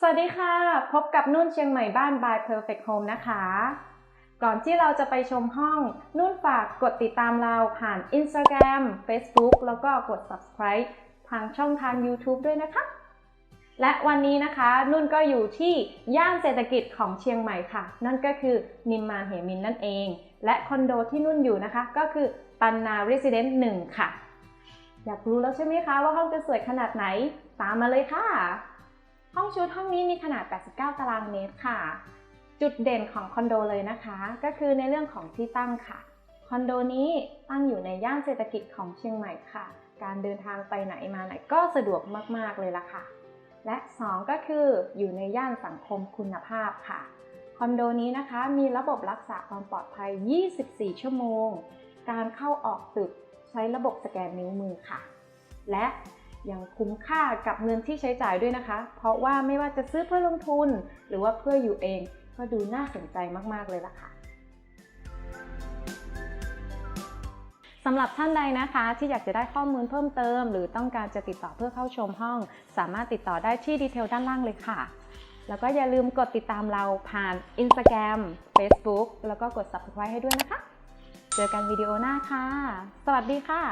สวัสดีค่ะ พบกับนุ่นเชียงใหม่บ้าน by Perfect Home นะคะ ก่อนที่เราจะไปชมห้อง นุ่นฝากกดติดตามเราผ่าน Instagram Facebook แล้วก็กด subscribe ทางช่องทาง YouTube ด้วยนะคะ และวันนี้นะคะ นุ่นก็อยู่ที่ย่านเศรษฐกิจของเชียงใหม่ค่ะ นั่นก็คือนิมมานเหมินนั่นเอง และคอนโดที่นุ่นอยู่นะคะ ก็คือปันนา Residence 1ค่ะ อยากรู้แล้วใช่ไหมคะว่าห้องจะสวยขนาดไหน ตามมาเลยค่ะ ห้องชุดห้องนี้มีขนาด 89 ตารางเมตรค่ะ จุดเด่นของคอนโดเลยนะคะ ก็คือในเรื่องของที่ตั้งค่ะ คอนโดนี้ตั้งอยู่ในย่านเศรษฐกิจของเชียงใหม่ค่ะ การเดินทางไปไหนมาไหนก็สะดวกมากๆเลยล่ะค่ะ และ 2 ก็คืออยู่ในย่านสังคมคุณภาพค่ะ คอนโดนี้นะคะมีระบบรักษาความปลอดภัย 24 ชั่วโมง การเข้าออกตึกใช้ระบบสแกนนิ้วมือค่ะ และ ยังคุ้มค่ากับเงินที่ใช้จ่ายด้วยนะคะ เพราะว่าไม่ว่าจะซื้อเพื่อลงทุน หรือว่าเพื่ออยู่เองก็ดูน่าสนใจมาก ๆ เลยล่ะค่ะสำหรับท่านใดนะคะ ที่อยากจะได้ข้อมูลเพิ่มเติม หรือต้องการจะติดต่อเพื่อเข้าชมห้อง สามารถติดต่อได้ที่ดีเทลด้านล่างเลยค่ะ แล้วก็อย่าลืมกดติดตามเราผ่าน Instagram Facebook แล้วก็กด Subscribe ให้ด้วยนะคะ เจอกันวิดีโอหน้าค่ะ สวัสดีค่ะ